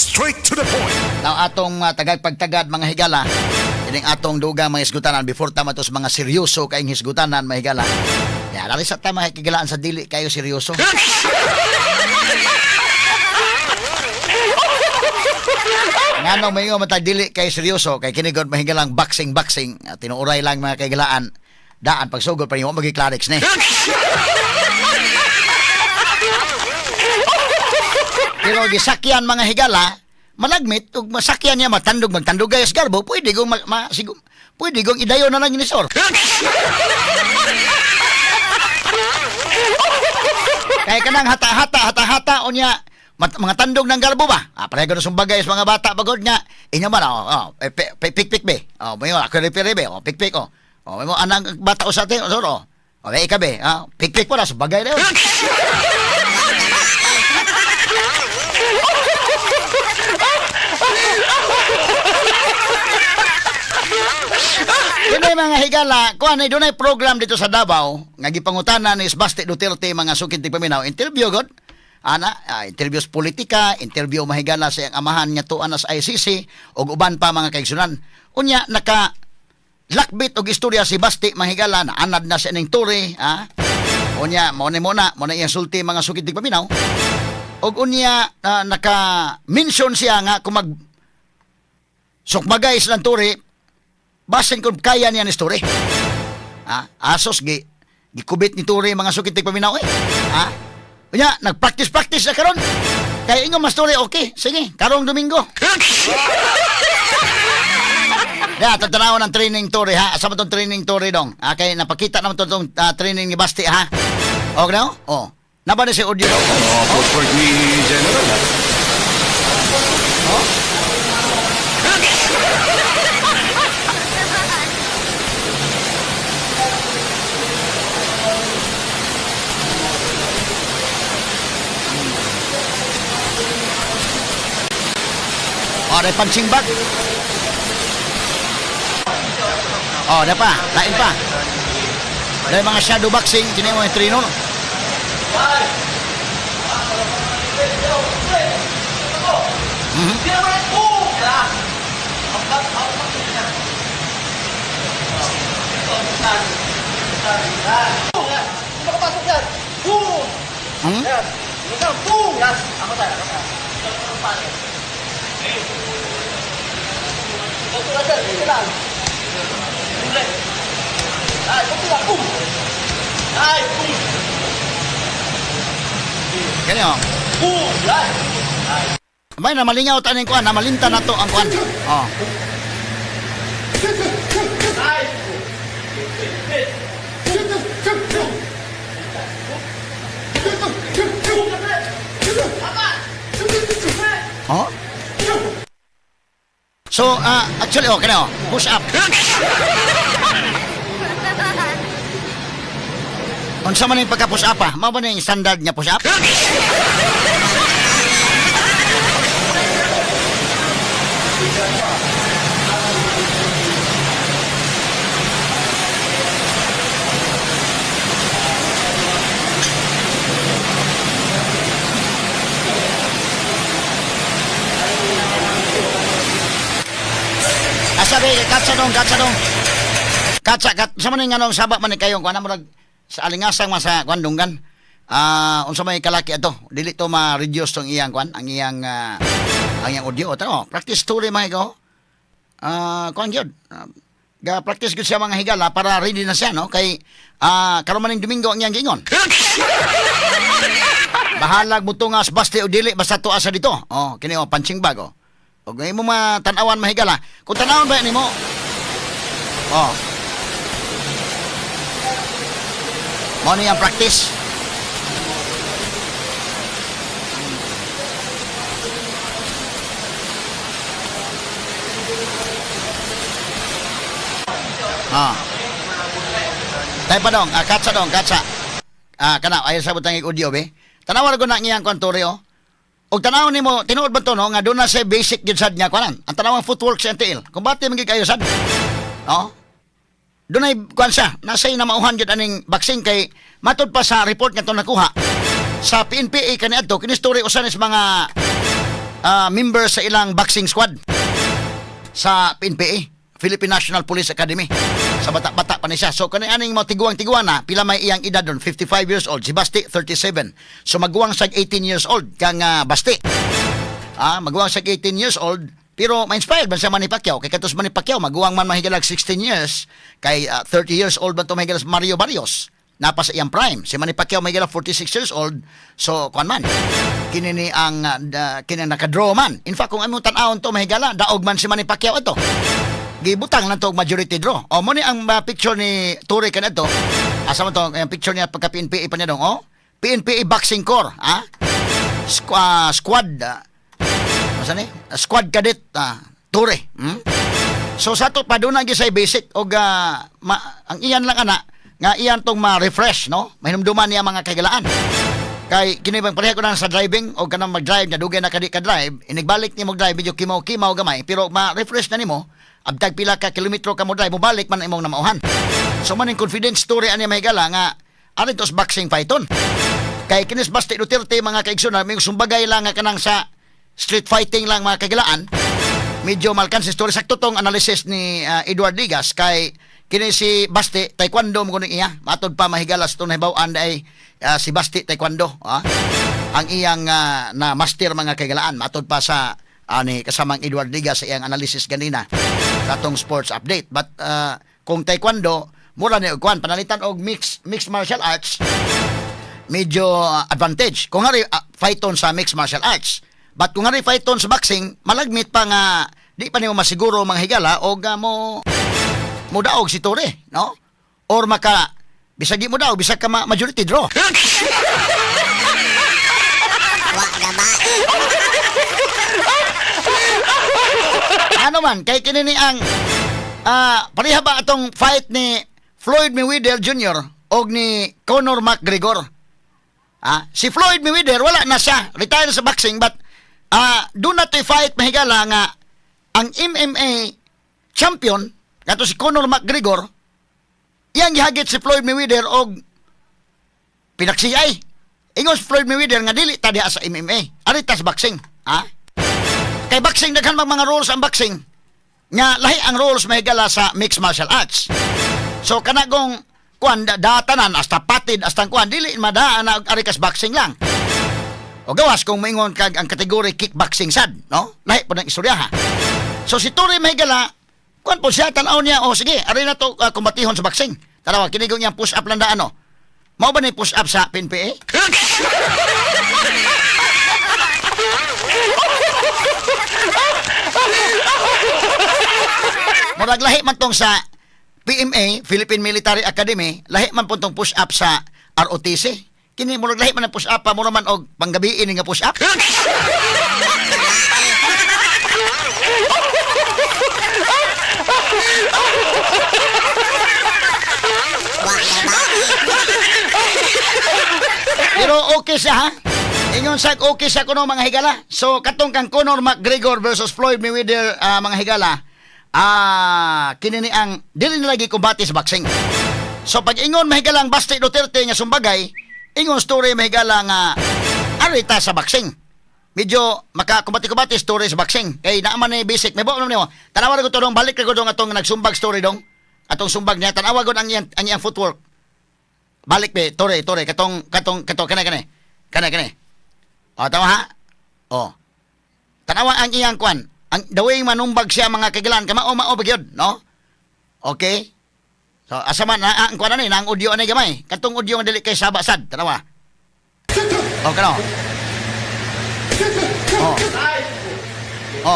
Straight to the point. Now atong uh, tagagpagtagad mga higala, ining atong duga mga hisgutanan before tama to sa mga seryoso kayong hisgutanan mga higala. Ya, lali sa tama higigalaan sa dili kayo seryoso. Ngano may nga matag dili kay seryoso kay kini god mahigalang boxing boxing tinuuray lang mga kaigalaan daan pagsugod pa nimo magi clarix ni. Pero gisakyan mga higala, malagmit ug masakyan niya matandog magtandog gayas garbo, pwede gong ma, pwede gong idayo na lang ni sor. Kaya kanang hata-hata hata-hata o niya mat, mga tandog ng garbo ba? Ah, pareho na sumbagay sa mga bata pagod nga. Inyo man oh, oh eh, pik-pik be. Oh, may ako repere be. Oh, pik-pik oh. Oh, may mo anang bata usate, oh, sor oh. Oh, may ikabe, ah, pik-pik po na sumbagay na yun. Dunay mga higala, kuan ay dunay program dito sa Davao nga gipangutana ni Basti Duterte mga sukid ti. Interview god. Ana, ah, interviews politika, interview mahigala sa iyang amahan niya tuan sa ICC ug uban pa mga kaigsunan. Unya naka lakbit og istorya si Basti mahigala na anad na sa ining turi, ha? Unya mo ni muna, mo na iyang sulti mga sukid ti. Og unya ah, naka mention siya nga kung mag sukmagay silang turi, basin kung kaya niya ni story. Ha? Asos, gi, gikubit ni Turi mga sukit ni paminaw eh. Ha? Kanya, nag-practice-practice na karon. Kaya ingo mas story, okay. Sige, karong Domingo. Ya, tatanaw ng training Turi ha. Asa mo tong training Turi dong? Ah, kay napakita naman to tong ah, training ni Basti ha. Okay na? Oh. Naba na si audio. Oh, for me, General. Ada punching bag. Oh, ada pa. Lain pa. Ada mga shadow boxing. Kini mo trino. Boom! Hmm? Yan! Yan! Boom! Yan! Ako tayo, ako tayo. Ito ang pare. Ito na dyan, ito lang. Ulit. Ay, ito lang, boom! Ay, boom! Kani oh. Boom! Yan! May na malingaw taning kuan, na malinta na to ang kuan. Oh. Ay! Oh. So, ah, actually, oh, kani oh. Push up. Unsa man yung pagka-push up ah? Mao ba na yung standard niya push up? Asabi, katsa dong, katsa dong. Katsa, kat, sa man yung anong sabak man ni kayo, kung ano mo nag, sa alingasang masa kwan dunggan. Ah, unsa may kalaki ato? Dili to ma-reduce tong iyang kwan, ang iyang ah, ang iyang audio. Tano, practice story mga ikaw. Ah, kwan gyud. Ah, ga practice gyud siya mga higala para ready na siya no kay ah karon maning Domingo ang iyang gingon. Bahalag mo tungas basta o dili basta tuwa sa dito. Oh, kini oh punching bag oh. Og ngay mo matanawan mahigala. Kung tanawon ba nimo? Oh. Mo ni ang practice. Ah. Tayo pa dong, ah, katsa dong, katsa. Ah, kana ayo sa butang audio be. Tanawar ko na ngiyang kontore oh. Og tanaw nimo tinuod ba to no nga doon na sa basic gyud sad niya kwanan. Ang tanawang footwork sa NTL. Kung bati man gyud kayo sad. No? Doon ay kwan siya. Nasa na mauhan gyud aning vaccine kay matud pa sa report nga to nakuha sa PNPA kani adto kini story usan is mga ah, member sa ilang boxing squad sa PNPA, Philippine National Police Academy. Sa bata-bata pa ni siya. So, kani aning mga tiguang-tiguan na, pila may iyang edad doon, 55 years old. Si Basti, 37. So, maguwang sa 18 years old, kang ah, Basti. Ah, maguwang sa 18 years old, pero ma-inspired man siya Manny Pacquiao. Kay katos Manny Pacquiao, maguwang man mahigalag 16 years. Kay ah, 30 years old ba ito mahigalag Mario Barrios. Napa sa iyang prime. Si Manny Pacquiao mahigalag 46 years old. So, kuan man. Kini ni ang ah, da- kini ang nakadraw man. In fact, kung among tan-awon to mahigala, daog man si Manny Pacquiao ito. Gibutang lang to og majority draw. O mo ni ang ah, picture ni Ture kanadto. Asa man to ang picture niya pagka PNPA pa niya dong, oh. PNPA Boxing Corps, ha? Squ- ah, squad ah, Asa ni? Squad cadet ah, Ture. Hmm? So sa to pa doon ang gisay basic og ah, ma- ang iyan lang ana nga iyan tong ma-refresh no. Mahinumduman niya mga kagalaan. Kay kini bang pareha ko na sa driving o kanang mag-drive na dugay na kadi ka drive, inigbalik ni mo drive medyo kimaw-kimaw gamay pero ma-refresh na nimo abtag pila ka kilometro ka mo drive mo balik man imong namauhan. So man yung confidence story ani may gala nga ari tos boxing fighton. Kay kinis Basti Duterte mga kaigsunan may sumbagay lang nga kanang sa street fighting lang mga kagilaan medyo malkan si story sakto tong analysis ni ah, Edward Digas kay kini si Basti taekwondo mo iya matod pa mahigalas to nahibaw-an ay ah, si Basti taekwondo ah. ang iyang ah, na master mga kagalaan matod pa sa ani kasamang Edward Digas sa iyang analysis ganina sa atong sports update but ah, kung taekwondo mura ni og kwan panalitan og mixed mixed martial arts medyo uh, advantage. Kung nga uh, fighton sa mixed martial arts. But kung nga fighton sa boxing, malagmit pa nga di pa nimo masiguro mga higala o ga mo mo daog si Tore, no? Or maka bisag di mo daog bisag ka ma- majority draw. ano man kay kini ni ang ah pareha ba atong fight ni Floyd Mayweather Jr. og ni Conor McGregor? Ah, si Floyd Mayweather wala na siya, retire sa boxing but ah do not fight mahigala nga ang MMA champion kato si Conor McGregor iyang gihagit si Floyd Mayweather og pinaksiyay. Ingon si Floyd Mayweather nga dili ta diha sa MMA, ari ta sa boxing, ha? Kay boxing daghan mang mga rules ang boxing nga lahi ang rules mahigala sa mixed martial arts. So kanagong kuan da- datanan hasta patid hasta kuan dili madaan na og ari kas boxing lang. O gawas kung maingon kag ang kategory kickboxing sad, no? Lahi po ng istorya ha. So si Tori Mahigala, kuan po siya tanaw niya, o sige, ari na to uh, kumbatihon sa boxing. Tarawa, kinigong niya push up lang da ano. Mao ba ni push up sa PNPA? Murag lahi man tong sa PMA, Philippine Military Academy, lahi man po tong push up sa ROTC. Kini murag lahi man ang push up pa man og panggabi ini nga push up. Pero okay siya ha. Ingon sa okay siya kuno mga higala. So katong kang Conor McGregor versus Floyd Mayweather ah, mga higala. Ah, kini ni ang dili na lagi kumbati sa boxing. So pag ingon mahigala ang Basti Duterte nga sumbagay, ingon story mahigala nga arita sa boxing. Medyo makakumbati-kumbati story sa boxing. Kay naaman ni basic. May buwan mo. Tanawa ko to balik ko dong atong nagsumbag story dong. Atong sumbag niya tanawa ko ang iyang ang iyang footwork. Balik be, tore, tore, katong, katong, katong, kanay, kanay. Kanay, kanay. O, tama ha? O. Tanawa ang iyang kwan. Ang dawing manumbag siya mga kagilan, kama o mao bagyod, no? Okay? So, asa man, na, ang kwan na ni, ang audio na gamay. Katong audio nga dili kay sabasad, tanawa. O, kano? O. O.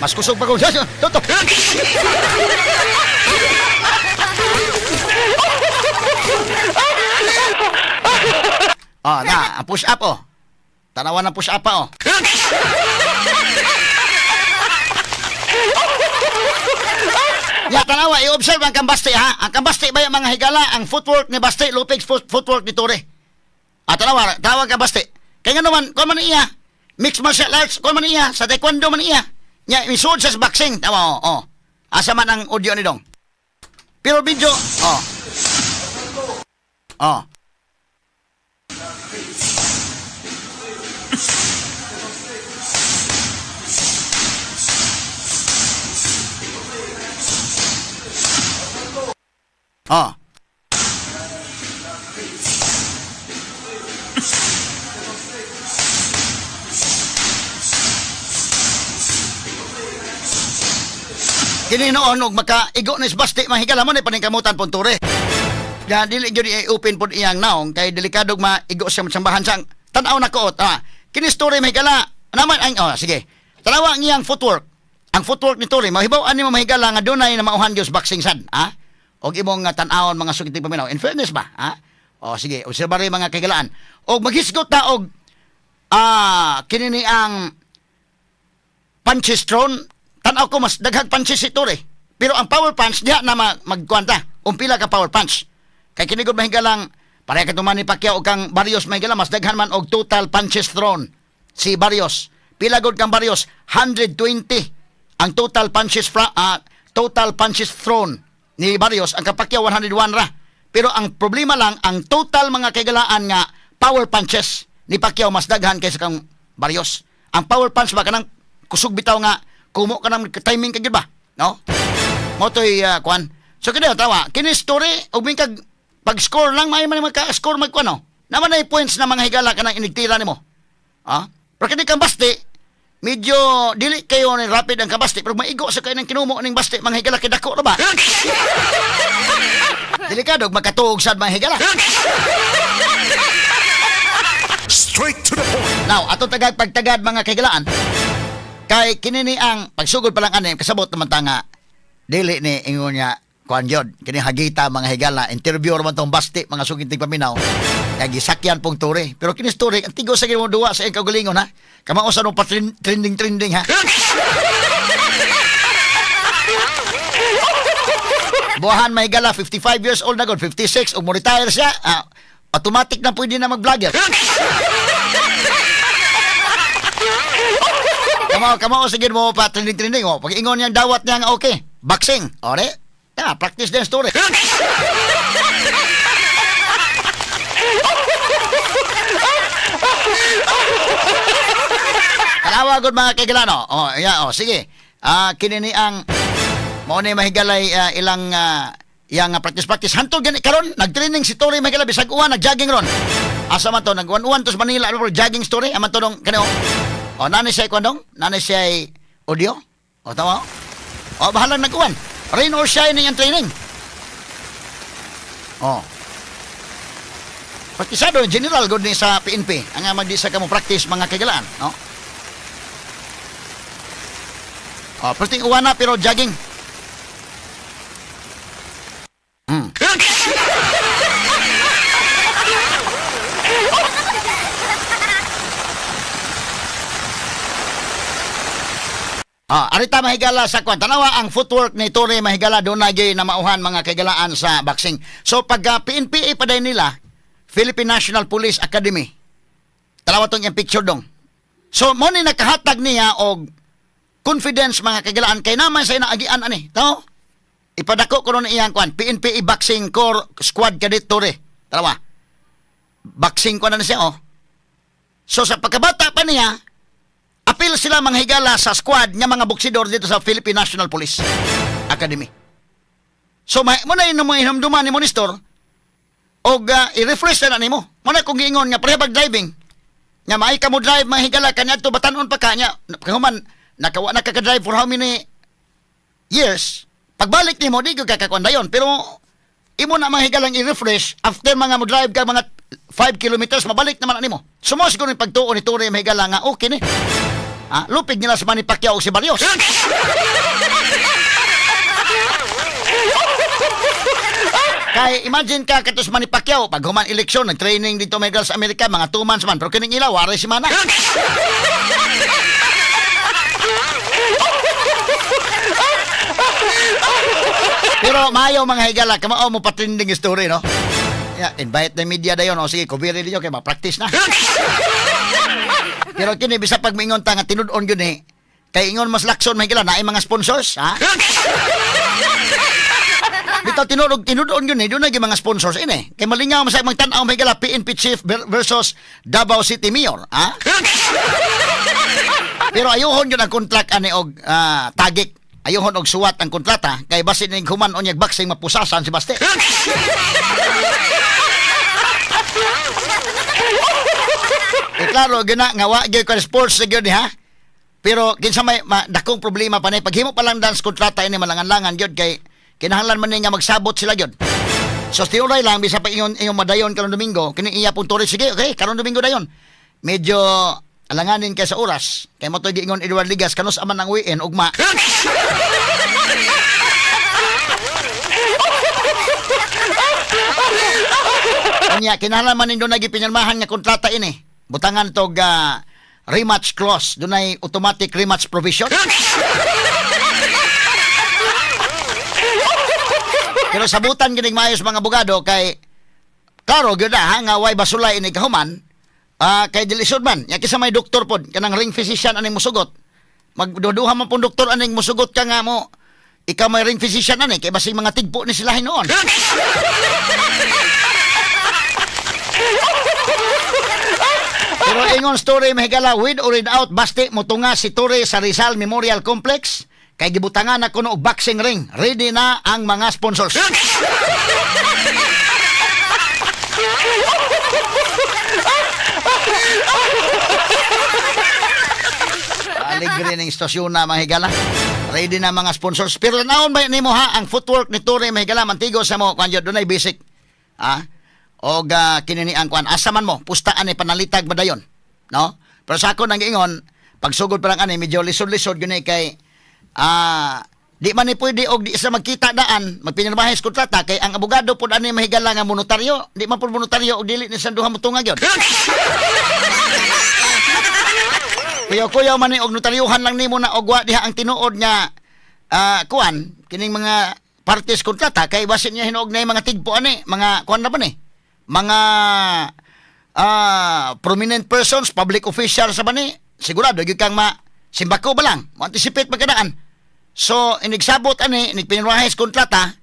Mas kusog pa ko. Tutok. Oh, na, ang push up oh. Tanawan ng push up pa oh. Ya, tanawa, i-observe ang kambaste ha. Ang kambaste ba yung mga higala, ang footwork ni Baste, Lopez foot, footwork ni Tore. Ah, tanawa, tanawa ang kambaste. Kaya nga naman, kung man iya, mixed martial arts, kung man iya, sa taekwondo man iya. Nya, isod sa boxing, tama oh, oh. Asa man ang audio ni Dong. Pero video, oh. Oh. Oh. Kini noon og makaigo na isbasti mahigala mo ni paningkamutan punture. Ya dili gyud i open pod iyang naong kay delikado og maigo siya sambahan sang tan-aw na koot. Ah, kini story mahigala. Naman ang oh sige. Tanawa ang iyang footwork. Ang footwork ni Tori, mahibaw ani mo mahigala nga dunay na mauhan Dios boxing sad, ha? Og imong nga tan-awon mga sukiting paminaw. In fairness ba, ha? O sige, obserbare mga kagalaan. Og maghisgot ta og ah kini ni ang punches thrown, tanaw ko mas daghang punches ito eh. Pero ang power punch diha na ma- magkuanta. Umpila ka power punch. Kay kini gud mahigalang pareha ka ni Pacquiao o kang Barrios mahigala mas daghan man og total punches thrown si Barrios. Pila gud kang Barrios 120 ang total punches fra ah, total punches thrown ni Barrios ang kapakya 101 ra. Pero ang problema lang ang total mga kagalaan nga power punches ni Pacquiao mas daghan kaysa kang Barrios. Ang power punch ba kanang kusog bitaw nga kumo ka ng timing kagid ba? No? Mo to'y uh, kwan. So kini tawa, kini story og may kag pag-score lang may man magka-score magkuan no. Naman points na mga higala kanang inigtira nimo. Ha? Pero kini kang basti, medyo dili kayo ni rapid ang kabasti pero maigo sa kayo ng kinumo ning basti mga higala kay dako ba? Delikado og makatuog sad mga higala. Straight to the point. Now, ato tagad pagtagad mga kaigalaan. Kay kini ni ang pagsugod pa lang ani kasabot naman ta nga dili ni ingon niya kuan gyud kini hagita mga higala interview man tong basti mga suginting paminaw kay gisakyan pong turi pero kini story ang tigo sa gimo duwa sa ikaw galingon ha kamao sa no pa trending trending ha Buhan may gala 55 years old na god 56 ug mo retire siya ah, automatic na pwede na mag-vlogger Kamo, kamo, sige mo pa trending-trending. Oh. Pag ingon niyang dawat niya nga okay. Boxing. O, di? Yeah, practice din story. Kalawa gud mga kaigalano. Oh, yeah, oh, sige. Ah, kini ni ang mo ni mahigalay ah, ilang ah, yang ah, practice practice hantod gani karon nagtraining si Tori mahigala bisag uwan nagjogging ron. Asa man to nagwan-uwan to sa Manila ano jogging story aman to dong kani oh. O, nanay siya kwandong? Nanay siya audio? O, tama? O, bahalang nag-uwan. Rain or shine ang training. O. Praktisado, general, good ni sa PNP. Ang magdi sa kamo practice mga kagalaan. No? O, perting uwan na, pero jogging. Hmm. Ah, arita mahigala sa kwan. Tanawa ang footwork ni Tore mahigala doon na na mauhan mga kagalaan sa boxing. So pag uh, PNPA pa din nila, Philippine National Police Academy. Tanawa tong yung picture dong. So mo ni nakahatag niya og confidence mga kagalaan kay naman sa inaagian ani. Tao? Ipadako ko ron iyang kwan. PNPA Boxing Corps Squad Cadet Tore. Tanawa. Boxing ko na, na siya oh. So sa pagkabata pa niya, apil sila mga higala sa squad niya mga boksidor dito sa Philippine National Police Academy. So may mo na yun mo hinamduman ni Monistor og uh, i-refresh na nimo. Mo na kung giingon nga prehab driving. Nga may ka mo drive mga higala kanya to batanon pa kanya. Kahuman nakawa na ka drive for how many years? Pagbalik nimo di gyud ka kakwandayon pero imo na mga higalang i-refresh after mga mo drive ka mga 5 kilometers mabalik naman nimo. Sumo siguro yung pagtuon ni Tore may higala nga okay ni. Ah, lupig nila sa Manny Pacquiao o si Barrios. Kay imagine ka katos Manny Pacquiao pag human eleksyon nag-training dito may sa Amerika mga 2 months man pero kining ilaw wala si Mana. Pero mayo mga higala kamao mo patrinding story no. Yeah, invite the media dayon o sige kubiri ninyo kay ma-practice na. Pero kini bisa pag mingon ta nga tinud-on gyud ni. Kay ingon mas lakson may kila naay mga sponsors, ha? Bitaw tinurog tinud-on gyud ni doon na mga sponsors ini. Kay malingaw man sa magtan-aw may kila PNP chief ver- versus Davao City Mayor, ha? Pero ayuhon gyud ang contract ani og ah, tagik Ayohon og suwat ang kontrata kay basin ning human onyag boxing mapusasan si Baste. Eh, klaro, gina, nga wa gyud ko sports sa gyud ha. Pero kinsa may ma, dakong problema pa ni paghimo pa lang dance kontrata ini malangan-langan gyud kay kinahanglan man ni nga magsabot sila gyud. So tiuray lang bisa pa ingon ingon madayon karon Domingo kini iya puntore sige okay karon Domingo dayon. Medyo alanganin kay sa oras kay mo giingon Edward Ligas kanos aman ang weekend ugma. Kanya kinahanglan man nindo nagipinirmahan nga kontrata ini. Butangan tog ah, rematch clause, dunay automatic rematch provision. Pero sabutan gining maayos mga abogado kay klaro gyud ha, nga way basulay ini kahuman. Ah, kay dilisod man, ya kisa may doktor pod kanang ring physician aning musugot. Magduduha man pong doktor aning musugot ka nga mo ikaw may ring physician ani kay basing mga tigpo ni sila hinuon. Pero ingon story mahigala with or without basti motunga si Tore sa Rizal Memorial Complex kay gibutangan na kuno boxing ring. Ready na ang mga sponsors. Aligre ning istasyon na mahigala. Ready na mga sponsors. Pero naon ba nimo ha ang footwork ni Tore mahigala mantigo sa mo kanyo dunay basic. Ha? O ga kinini ang kwan asa man mo pustaan ni panalitag ba dayon. No? Pero sa ako nang ingon pagsugod pa lang ani medyo lisod-lisod gyud kay ah di man ni pwede og di sa magkita daan magpinirmahe sa kontrata kay ang abogado pud ani mahigala nga monotaryo di man pud monotaryo og dili ni sa duha motunga gyud Kuya-kuya man ni og notaryuhan lang nimo na og wa diha ang tinuod nga ah, kuan kining mga parties kontrata kay basin niya hinuog na yung mga tigpo ani mga kuan na ba ni? Mga ah, prominent persons public officials sa ba ni? Sigurado gyud kang ma simbako ba lang? Mo anticipate magkadaan so inigsabot ani inigpinirwahis kontrata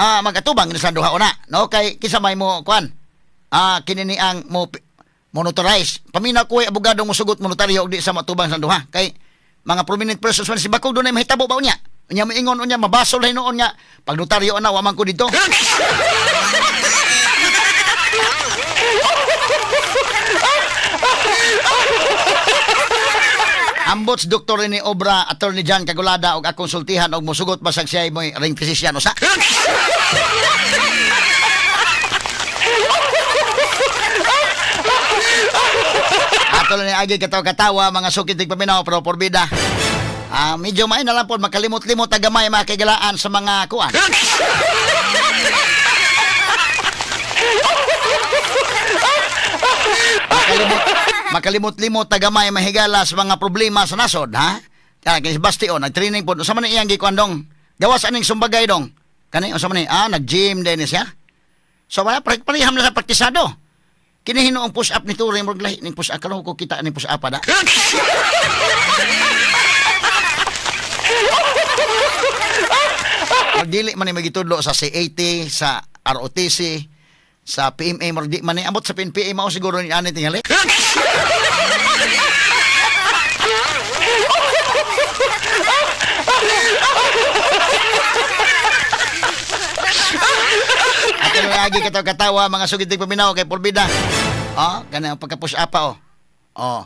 ah magatubang ni sa duha una no? Kay kisa may mo kuan ah kinini ang mo monotarize. Paminaw ko ay abogado mo sugot monotaryo di sa matubang sa duha kay mga prominent persons man si Bakog doon ay mahitabo ba unya? Unya moingon unya mabasol hay noon nga pag notaryo na wa man ko dito Ambots doktor ni obra attorney Jan Kagulada og akong sultihan og mosugot basag siya mo ring physician usa. Ato ni agi katawa-katawa mga sukit tig paminaw pero porbida. Ah, medyo may na lang po makalimot-limot na gamay mga kagalaan sa mga kuan. makalimot makalimot-limot na gamay mahigala sa mga problema sa nasod, ha? Kaya kay si Basti o nag-training po. Sa man iyang gikuan dong. Gawas aning sumbagay dong. Kani unsa man? Ah, nag-gym din siya. So wala pare pareham na sa praktisado. Kini hinuong push up ni Turing murag lahi ning push up karon ko kita ning push up da. Dili man ni magitudlo sa C80, sa ROTC, sa PMA murag di man ni amot sa PNPA mao siguro ni ani tingali. At yung lagi katawa-katawa, mga sugitig paminaw kay Pulbida. Oh, ganun ang pagka-push up oh. Oh.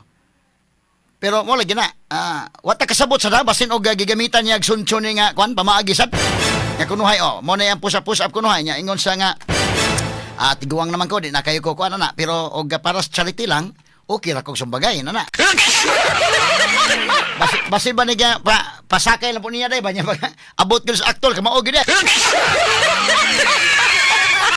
Pero mo lagi na, ah, wata kasabot sa da, basin og gigamitan niya sunsun nga kwan pamaagisat. Nga kunuhay oh, mo na yang push up push up kunuhay niya ingon sa nga ah, tiguang naman ko di na kayo ko kuan na pero og para sa charity lang okay ra kog sumbagay na na. Basi, basi ba niya pa, pasakay lang po niya day ba niya abot gyud sa aktor ka mao gyud eh.